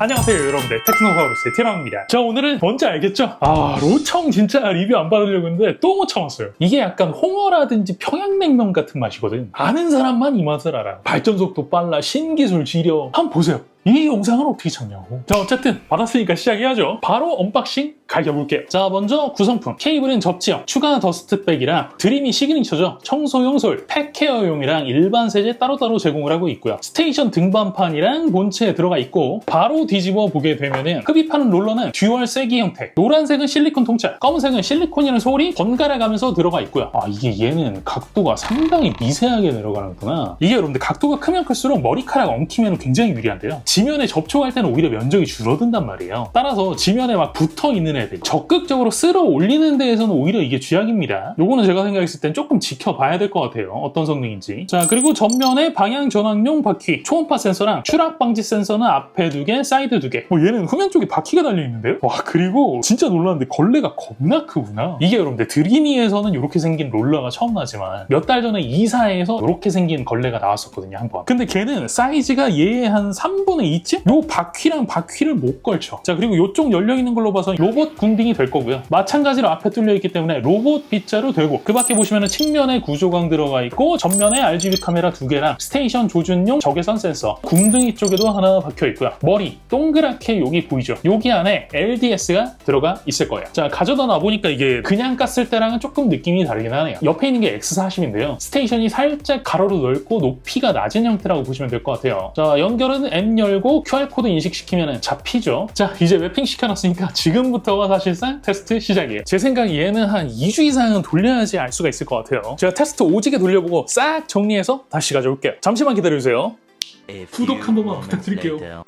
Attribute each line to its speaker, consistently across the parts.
Speaker 1: 안녕하세요 여러분들. 테크노사우루스의 티라노입니다. 자 오늘은 뭔지 알겠죠? 아 로청 진짜 리뷰 안 받으려고 했는데 또 못 참았어요. 이게 약간 홍어라든지 평양냉면 같은 맛이거든. 아는 사람만 이 맛을 알아 발전속도 빨라 신기술 지려. 한번 보세요 이 영상을 어떻게 찾냐고. 자 어쨌든 받았으니까 시작해야죠. 바로 언박싱 갈겨볼게요. 자 먼저 구성품. 케이블은 접지형 추가 더스트백이랑 드림이 시그니처죠. 청소용 솔 팩케어용이랑 일반 세제 따로따로 제공을 하고 있고요. 스테이션 등반판이랑 본체에 들어가 있고 바로 뒤집어 보게 되면은 흡입하는 롤러는 듀얼 세기 형태. 노란색은 실리콘 통짜 검은색은 실리콘이라는 솔이 번갈아 가면서 들어가 있고요. 아 이게 얘는 각도가 상당히 미세하게 내려가는구나. 이게 여러분들 각도가 크면 클수록 머리카락 엉키면 굉장히 유리한데요 지면에 접촉할 때는 오히려 면적이 줄어든단 말이에요. 따라서 지면에 막 붙어 있는 애들 적극적으로 쓸어 올리는 데에서는 오히려 이게 쥐약입니다. 요거는 제가 생각했을 땐 조금 지켜봐야 될 것 같아요. 어떤 성능인지. 자 그리고 전면에 방향 전환용 바퀴 초음파 센서랑 추락 방지 센서는 앞에 두 개 사이드 두 개. 뭐 얘는 후면 쪽에 바퀴가 달려 있는데요? 와 그리고 진짜 놀랐는데 걸레가 겁나 크구나. 이게 여러분들 드리미에서는 이렇게 생긴 롤러가 처음 나지만 몇 달 전에 이사에서 이렇게 생긴 걸레가 나왔었거든요 한 번. 근데 걔는 사이즈가 얘의 한 3분 의 2쯤? 요 바퀴랑 바퀴를 못 걸쳐. 자 그리고 요쪽 열려 있는 걸로 봐서 로봇 군딩이 될 거고요. 마찬가지로 앞에 뚫려 있기 때문에 로봇 빗자루 되고 그 밖에 보시면 측면에 구조광 들어가 있고 전면에 RGB 카메라 두 개랑 스테이션 조준용 적외선 센서 궁둥이 쪽에도 하나 박혀 있고요. 머리 동그랗게 여기 보이죠? 여기 안에 LDS가 들어가 있을 거예요. 자 가져다 놔보니까 이게 그냥 깠을 때랑은 조금 느낌이 다르긴 하네요. 옆에 있는 게 X40인데요. 스테이션이 살짝 가로로 넓고 높이가 낮은 형태라고 보시면 될 것 같아요. 자 연결은 M 열고 QR코드 인식시키면 잡히죠. 자 이제 웹핑 시켜놨으니까 지금부터가 사실상 테스트 시작이에요. 제 생각에 얘는 한 2주 이상은 돌려야지 알 수가 있을 것 같아요. 제가 테스트 오지게 돌려보고 싹 정리해서 다시 가져올게요. 잠시만 기다려주세요. 구독 한 번만 부탁드릴게요.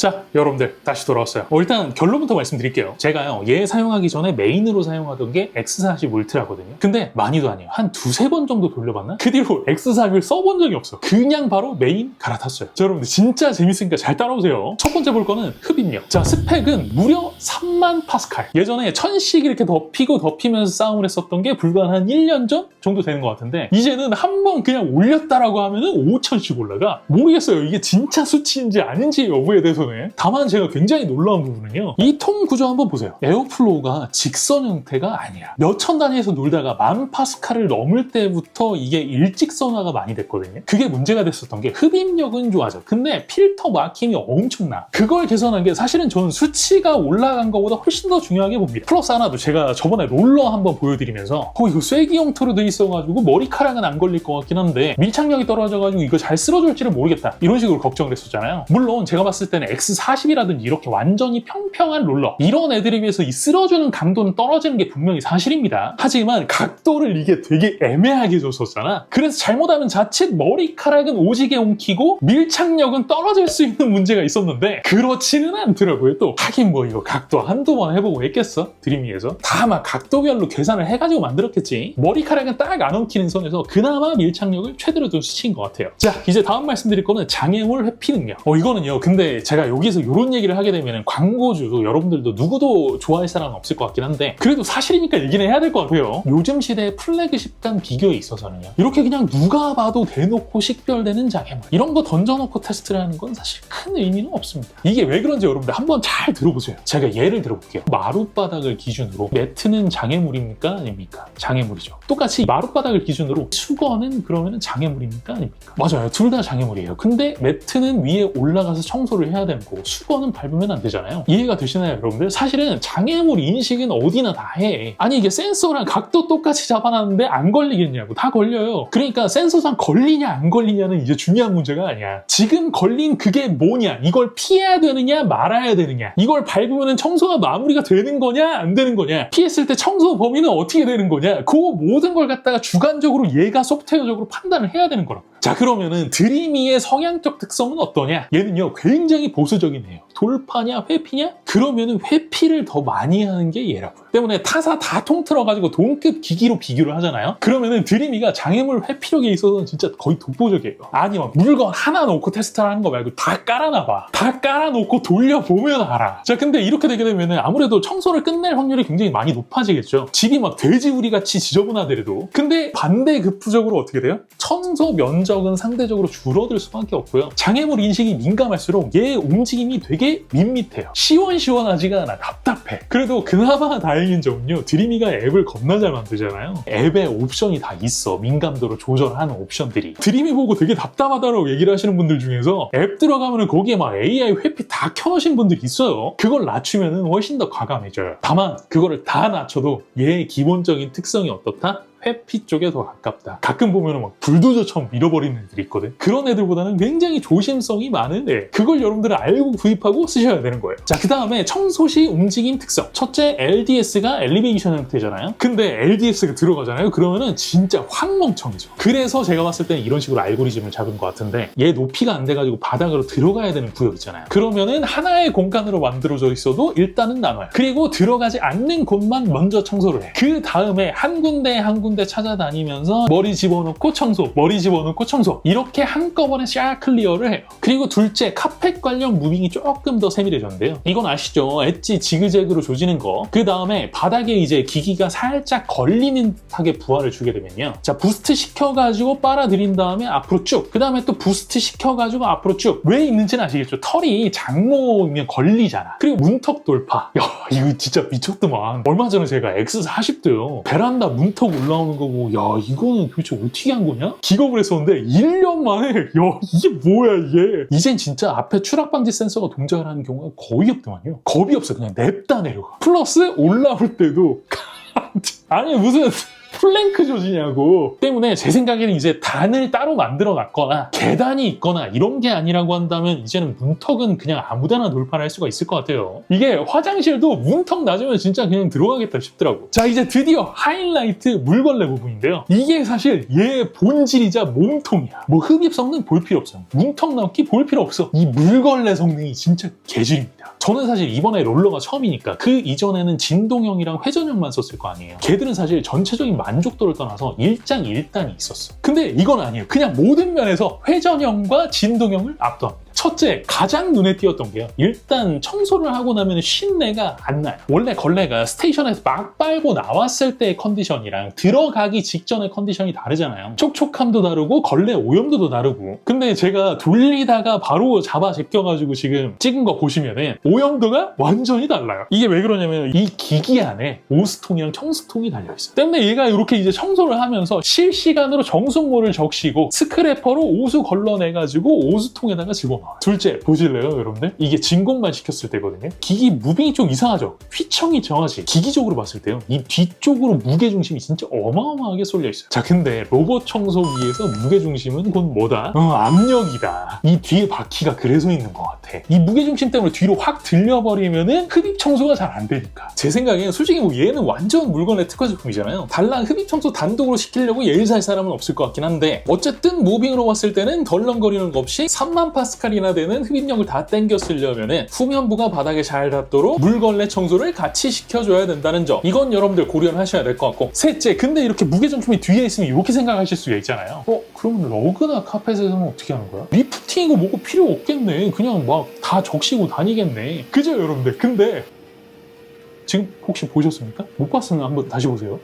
Speaker 1: 자, 여러분들 다시 돌아왔어요. 어, 일단 결론부터 말씀드릴게요. 제가요, 얘 사용하기 전에 메인으로 사용하던 게 X40 울트라거든요. 근데 많이도 아니에요. 한 두세 번 정도 돌려봤나? 그 뒤로 X40을 써본 적이 없어. 그냥 바로 메인 갈아탔어요. 자, 여러분들 진짜 재밌으니까 잘 따라오세요. 첫 번째 볼 거는 흡입력. 자, 스펙은 무려 3만 파스칼. 예전에 천씩 이렇게 덮이고 덮이면서 싸움을 했었던 게 불과 한 1년 전 정도 되는 것 같은데 이제는 한 번 그냥 올렸다라고 하면은 5천씩 올라가. 모르겠어요. 이게 진짜 수치인지 아닌지 여부에 대해서는. 다만 제가 굉장히 놀라운 부분은요. 이 통 구조 한번 보세요. 에어플로우가 직선 형태가 아니야. 몇천 단위에서 놀다가 만 파스칼을 넘을 때부터 이게 일직선화가 많이 됐거든요. 그게 문제가 됐었던 게 흡입력은 좋아져. 근데 필터 막힘이 엄청나. 그걸 개선한 게 사실은 저는 수치가 올라간 것보다 훨씬 더 중요하게 봅니다. 플러스 하나도 제가 저번에 롤러 한번 보여드리면서 어 이거 쐐기 형태로 돼 있어가지고 머리카락은 안 걸릴 것 같긴 한데 밀착력이 떨어져가지고 이거 잘 쓸어줄지를 모르겠다. 이런 식으로 걱정을 했었잖아요. 물론 제가 봤을 때는 X40이라든지 이렇게 완전히 평평한 롤러 이런 애들에 비해서 이 쓸어주는 감도는 떨어지는 게 분명히 사실입니다. 하지만 각도를 이게 되게 애매하게 줬었잖아. 그래서 잘못하면 자칫 머리카락은 오지게 옮기고 밀착력은 떨어질 수 있는 문제가 있었는데 그렇지는 않더라고요. 또 하긴 뭐 이거 각도 한두 번 해보고 했겠어? 드림위에서 다막 각도별로 계산을 해가지고 만들었겠지. 머리카락은 딱 안 엉키는 선에서 그나마 밀착력을 최대로 둔 수치인 것 같아요. 자 이제 다음 말씀드릴 거는 장애물 회피 능력. 어 이거는요. 근데 제가 여기서 이런 얘기를 하게 되면 광고주도 여러분들도 누구도 좋아할 사람은 없을 것 같긴 한데 그래도 사실이니까 얘기는 해야 될 것 같아요. 요즘 시대의 플래그십 간 비교에 있어서는요. 이렇게 그냥 누가 봐도 대놓고 식별되는 장애물 이런 거 던져놓고 테스트를 하는 건 사실 큰 의미는 없습니다. 이게 왜 그런지 여러분들 한번 잘 들어보세요. 제가 예를 들어볼게요. 마룻바닥을 기준으로 매트는 장애물입니까 아닙니까? 장애물이죠. 똑같이 마룻바닥을 기준으로 수건은 그러면 장애물입니까 아닙니까? 맞아요. 둘 다 장애물이에요. 근데 매트는 위에 올라가서 청소를 해야 되는 거고 수건은 밟으면 안 되잖아요. 이해가 되시나요 여러분들? 사실은 장애물 인식은 어디나 다 해. 아니 이게 센서랑 각도 똑같이 잡아놨는데 안 걸리겠냐고. 다 걸려요. 그러니까 센서상 걸리냐 안 걸리냐는 이제 중요한 문제가 아니야. 지금 걸린 그게 뭐냐? 이걸 피해야 되느냐 말아야 되느냐? 이걸 밟으면 청소가 마무리가 되는 거냐 안 되는 거냐? 피했을 때 청소 범위는 어떻게 되는 거냐? 그 모든 걸 갖다가 주관적으로 얘가 소프트웨어적으로 판단을 해야 되는 거라고. 자 그러면은 드리미의 성향적 특성은 어떠냐? 얘는요 굉장히 보수적인 애예요. 돌파냐 회피냐? 그러면은 회피를 더 많이 하는 게 얘라고요. 때문에 타사 다 통틀어가지고 동급 기기로 비교를 하잖아요. 그러면은 드리미가 장애물 회피력에 있어서는 진짜 거의 독보적이에요. 아니 막 물건 하나 놓고 테스트를 하는 거 말고 다 깔아놔봐. 다 깔아놓고 돌려보면 알아. 자 근데 이렇게 되게 되면은 아무래도 청소를 끝낼 확률이 굉장히 많이 높아지겠죠. 집이 막 돼지우리 같이 지저분하더라도. 근데 반대 급부적으로 어떻게 돼요? 청소 면적은 상대적으로 줄어들 수밖에 없고요. 장애물 인식이 민감할수록 얘 움직임이 되게 밋밋해요. 시원시원하지가 않아. 답답해. 그래도 그나마 다행인 점은요. 드림이가 앱을 겁나 잘 만들잖아요. 앱에 옵션이 다 있어. 민감도를 조절하는 옵션들이. 드림이 보고 되게 답답하다고 얘기를 하시는 분들 중에서 앱 들어가면 거기에 막 AI 회피 다 켜놓으신 분들이 있어요. 그걸 낮추면 훨씬 더 과감해져요. 다만 그거를 다 낮춰도 얘의 기본적인 특성이 어떻다? 회피 쪽에 더 가깝다. 가끔 보면 막 불도저처럼 밀어버리는 애들이 있거든. 그런 애들보다는 굉장히 조심성이 많은 애. 그걸 여러분들은 알고 구입하고 쓰셔야 되는 거예요. 자, 그 다음에 청소 시 움직임 특성. 첫째, LDS가 엘리베이션 형태잖아요. 근데 LDS가 들어가잖아요. 그러면은 진짜 확 멍청해져. 그래서 제가 봤을 때는 이런 식으로 알고리즘을 잡은 것 같은데 얘 높이가 안 돼가지고 바닥으로 들어가야 되는 구역 있잖아요. 그러면은 하나의 공간으로 만들어져 있어도 일단은 나눠요. 그리고 들어가지 않는 곳만 먼저 청소를 해. 그 다음에 한 군데 한 군데 찾아다니면서 머리 집어넣고 청소, 머리 집어넣고 청소 이렇게 한꺼번에 샥 클리어를 해요. 그리고 둘째 카펫 관련 무빙이 조금 더 세밀해졌는데요. 이건 아시죠? 엣지 지그재그로 조지는 거. 그 다음에 바닥에 이제 기기가 살짝 걸리는 듯하게 부하를 주게 되면요. 자 부스트 시켜가지고 빨아들인 다음에 앞으로 쭉. 그 다음에 또 부스트 시켜가지고 앞으로 쭉. 왜 있는지는 아시겠죠? 털이 장모이면 걸리잖아. 그리고 문턱 돌파. 야 이거 진짜 미쳤더만. 얼마 전에 제가 X40도요. 베란다 문턱 올라 오는 거고 야 이거는 도대체 어떻게 한 거냐? 기겁을 했었는데 1년 만에 야 이게 뭐야 이게. 이젠 진짜 앞에 추락 방지 센서가 동작을 하는 경우가 거의 없더만요. 겁이 없어 그냥 냅다 내려가. 플러스 올라올 때도 아니 무슨 플랭크 조지냐고. 때문에 제 생각에는 이제 단을 따로 만들어 놨거나 계단이 있거나 이런 게 아니라고 한다면 이제는 문턱은 그냥 아무데나 돌파를 할 수가 있을 것 같아요. 이게 화장실도 문턱 낮으면 진짜 그냥 들어가겠다 싶더라고. 자 이제 드디어 하이라이트 물걸레 부분인데요. 이게 사실 얘 본질이자 몸통이야. 뭐 흡입 성능 볼 필요 없어요. 문턱 넣기 볼 필요 없어. 이 물걸레 성능이 진짜 개질입니다 저는 사실 이번에 롤러가 처음이니까 그 이전에는 진동형이랑 회전형만 썼을 거 아니에요 걔들은 사실 전체적인 만족도를 떠나서 일장일단이 있었어. 근데 이건 아니에요. 그냥 모든 면에서 회전형과 진동형을 압도합니다. 첫째, 가장 눈에 띄었던 게요. 일단 청소를 하고 나면 쉰내가 안 나요. 원래 걸레가 스테이션에서 막 빨고 나왔을 때의 컨디션이랑 들어가기 직전의 컨디션이 다르잖아요. 촉촉함도 다르고 걸레 오염도도 다르고. 근데 제가 돌리다가 바로 잡아 제껴가지고 지금 찍은 거 보시면은 오염도가 완전히 달라요. 이게 왜 그러냐면 이 기기 안에 오스통이랑 청수통이 달려있어요. 때문에 얘가 이렇게 이제 청소를 하면서 실시간으로 정수물을 적시고 스크래퍼로 오수 걸러내가지고 오수통에다가 집어넣 둘째, 보실래요, 여러분들? 이게 진공만 시켰을 때거든요. 기기 무빙이 좀 이상하죠? 휘청이 정하지. 기기적으로 봤을 때요. 이 뒤쪽으로 무게중심이 진짜 어마어마하게 쏠려 있어요. 자, 근데 로봇 청소기에서 무게중심은 곧 뭐다? 어, 압력이다. 이 뒤에 바퀴가 그래서 있는 것 같아. 이 무게중심 때문에 뒤로 확 들려버리면은 흡입 청소가 잘 안 되니까. 제 생각에는 솔직히 뭐 얘는 완전 물건의 특화 제품이잖아요. 달랑 흡입 청소 단독으로 시키려고 예를 살 사람은 없을 것 같긴 한데 어쨌든 무빙으로 봤을 때는 덜렁거리는 것 없이 3만 파스칼 이나 되는 흡입력을 다 땡겨 쓰려면은 후면부가 바닥에 잘 닿도록 물걸레 청소를 같이 시켜줘야 된다는 점. 이건 여러분들 고려를 하셔야 될 것 같고. 셋째, 근데 이렇게 무게중심이 뒤에 있으면 이렇게 생각하실 수가 있잖아요. 어, 그러면 러그나 카펫에서는 어떻게 하는 거야? 리프팅이고 뭐고 필요 없겠네. 그냥 막 다 적시고 다니겠네. 그죠, 여러분들? 근데 지금 혹시 보셨습니까? 못 봤으면 한번 다시 보세요.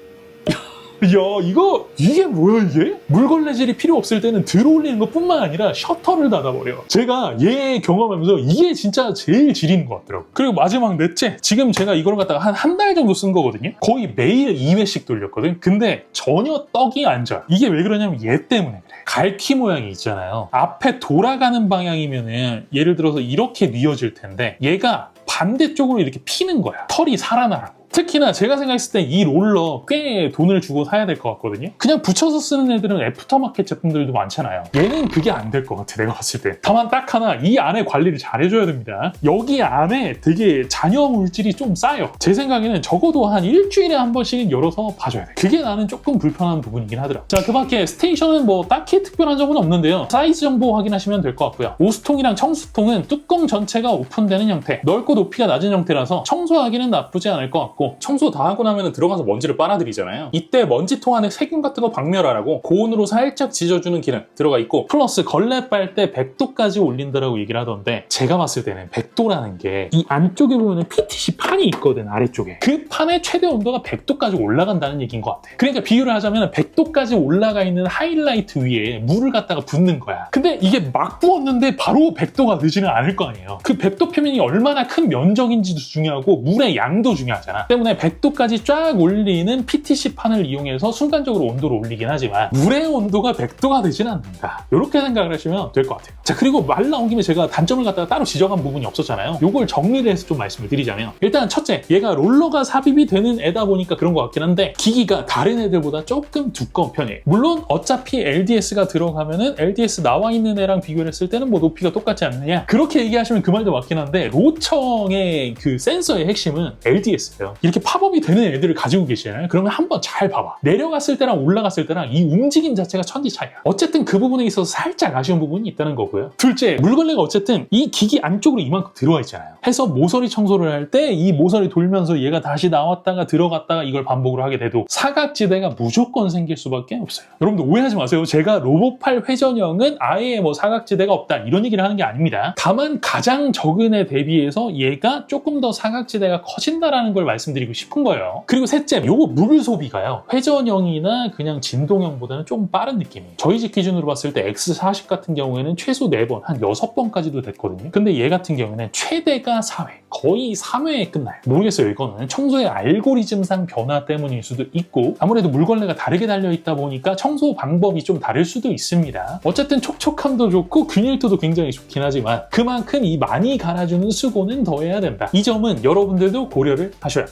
Speaker 1: 야 이거 이게 뭐야 이게? 물걸레질이 필요 없을 때는 들어올리는 것뿐만 아니라 셔터를 닫아버려. 제가 얘 경험하면서 이게 진짜 제일 지리는 것 같더라고 그리고 마지막 넷째 지금 제가 이걸 갖다가 한 한 달 정도 쓴 거거든요. 거의 매일 2회씩 돌렸거든 근데 전혀 떡이 안 져요 이게 왜 그러냐면 얘 때문에 그래. 갈퀴 모양이 있잖아요. 앞에 돌아가는 방향이면은 예를 들어서 이렇게 뉘어질 텐데 얘가 반대쪽으로 이렇게 피는 거야. 털이 살아나라고 특히나 제가 생각했을 때 이 롤러 꽤 돈을 주고 사야 될 것 같거든요. 그냥 붙여서 쓰는 애들은 애프터마켓 제품들도 많잖아요. 얘는 그게 안 될 것 같아, 내가 봤을 때. 다만 딱 하나, 이 안에 관리를 잘 해줘야 됩니다. 여기 안에 되게 잔여 물질이 좀 쌓여. 제 생각에는 적어도 한 일주일에 한 번씩은 열어서 봐줘야 돼. 그게 나는 조금 불편한 부분이긴 하더라. 자, 그 밖에 스테이션은 뭐 딱히 특별한 점은 없는데요. 사이즈 정보 확인하시면 될 것 같고요. 오수통이랑 청수통은 뚜껑 전체가 오픈되는 형태, 넓고 높이가 낮은 형태라서 청소하기는 나쁘지 않을 것 같고 들어갔고 청소 다 하고 나면 들어가서 먼지를 빨아들이잖아요. 이때 먼지통 안에 세균 같은 거 박멸하라고 고온으로 살짝 지져주는 기능 들어가 있고 플러스 걸레 빨 때 100도까지 올린다라고 얘기를 하던데 제가 봤을 때는 100도라는 게 이 안쪽에 보면 PTC 판이 있거든 아래쪽에 그 판의 최대 온도가 100도까지 올라간다는 얘기인 것 같아. 그러니까 비유를 하자면 100도까지 올라가 있는 하이라이트 위에 물을 갖다가 붓는 거야. 근데 이게 막 부었는데 바로 100도가 되지는 않을 거 아니에요. 그 100도 표면이 얼마나 큰 면적인지도 중요하고 물의 양도 중요하잖아. 때문에 100도까지 쫙 올리는 PTC 판을 이용해서 순간적으로 온도를 올리긴 하지만 물의 온도가 100도가 되진 않는다. 이렇게 생각을 하시면 될 것 같아요. 자 그리고 말 나온 김에 제가 단점을 갖다가 따로 지적한 부분이 없었잖아요. 요걸 정리를 해서 좀 말씀을 드리자면 일단 첫째 얘가 롤러가 삽입이 되는 애다 보니까 그런 것 같긴 한데 기기가 다른 애들보다 조금 두꺼운 편이에요. 물론 어차피 LDS가 들어가면은 LDS 나와 있는 애랑 비교를 했을 때는 뭐 높이가 똑같지 않느냐 그렇게 얘기하시면 그 말도 맞긴 한데 로청의 그 센서의 핵심은 LDS예요. 이렇게 팝업이 되는 애들을 가지고 계시잖아요. 그러면 한번 잘 봐봐. 내려갔을 때랑 올라갔을 때랑 이 움직임 자체가 천지 차이야. 어쨌든 그 부분에 있어서 살짝 아쉬운 부분이 있다는 거고요. 둘째, 물걸레가 어쨌든 이 기기 안쪽으로 이만큼 들어와 있잖아요. 해서 모서리 청소를 할 때 이 모서리 돌면서 얘가 다시 나왔다가 들어갔다가 이걸 반복으로 하게 돼도 사각지대가 무조건 생길 수밖에 없어요. 여러분들 오해하지 마세요. 제가 로봇팔 회전형은 아예 뭐 사각지대가 없다 이런 얘기를 하는 게 아닙니다. 다만 가장 적은 애 대비해서 얘가 조금 더 사각지대가 커진다라는 걸 말씀 드리고 싶은 거예요. 그리고 셋째, 요거 물 소비가요. 회전형이나 그냥 진동형보다는 조금 빠른 느낌이에요. 저희 집 기준으로 봤을 때 X40 같은 경우에는 최소 4번, 한 6번까지도 됐거든요. 근데 얘 같은 경우에는 최대가 4회, 거의 3회에 끝나요. 모르겠어요. 이거는 청소의 알고리즘상 변화 때문일 수도 있고 아무래도 물걸레가 다르게 달려있다 보니까 청소 방법이 좀 다를 수도 있습니다. 어쨌든 촉촉함도 좋고 균일도도 굉장히 좋긴 하지만 그만큼 이 많이 갈아주는 수고는 더 해야 된다. 이 점은 여러분들도 고려를 하셔야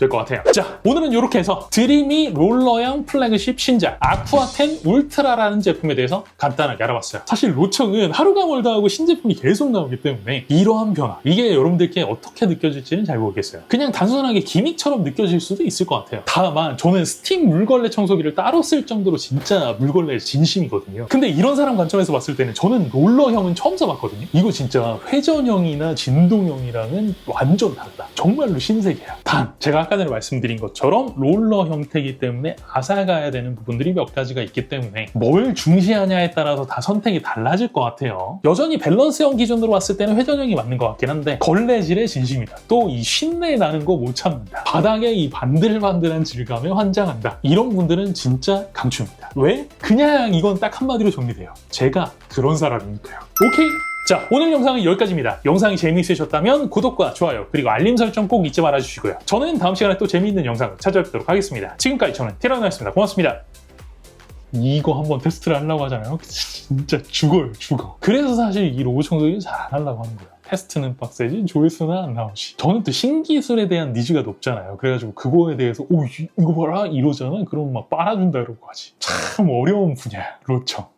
Speaker 1: 될 것 같아요. 자, 오늘은 이렇게 해서 드림이 롤러형 플래그십 신작 아쿠아10 울트라라는 제품에 대해서 간단하게 알아봤어요. 사실 로청은 하루가 멀다 하고 신제품이 계속 나오기 때문에 이러한 변화, 이게 여러분들께 어떻게 느껴질지는 잘 모르겠어요. 그냥 단순하게 기믹처럼 느껴질 수도 있을 것 같아요. 다만 저는 스팀 물걸레 청소기를 따로 쓸 정도로 진짜 물걸레 진심이거든요. 근데 이런 사람 관점에서 봤을 때는 저는 롤러형은 처음 써봤거든요. 이거 진짜 회전형이나 진동형이랑은 완전 다르다. 정말로 신세계야. 단, 제가 아까 전에 말씀드린 것처럼 롤러 형태이기 때문에 아사가야 되는 부분들이 몇 가지가 있기 때문에 뭘 중시하냐에 따라서 다 선택이 달라질 것 같아요. 여전히 밸런스형 기준으로 봤을 때는 회전형이 맞는 것 같긴 한데 걸레질의 진심이다. 또 이 쉰내 나는 거 못 참는다. 바닥에 이 반들반들한 질감에 환장한다. 이런 분들은 진짜 강추입니다. 왜? 그냥 이건 딱 한마디로 정리돼요. 제가 그런 사람이니까요. 오케이? 자, 오늘 영상은 여기까지입니다. 영상이 재미있으셨다면 구독과 좋아요, 그리고 알림 설정 꼭 잊지 말아주시고요. 저는 다음 시간에 또 재미있는 영상을 찾아뵙도록 하겠습니다. 지금까지 저는 티라노였습니다. 고맙습니다. 이거 한번 테스트를 하려고 하잖아요. 진짜 죽어요, 죽어. 그래서 사실 이 로봇 청소기를 잘안 하려고 하는 거예요. 테스트는 빡세지 조회수는 안 나오지. 저는 또 신기술에 대한 니즈가 높잖아요. 그래가지고 그거에 대해서 오 이- 이거 봐라 이러잖아. 그럼 막 빨아준다 이러고 하지. 참 어려운 분야야 로청.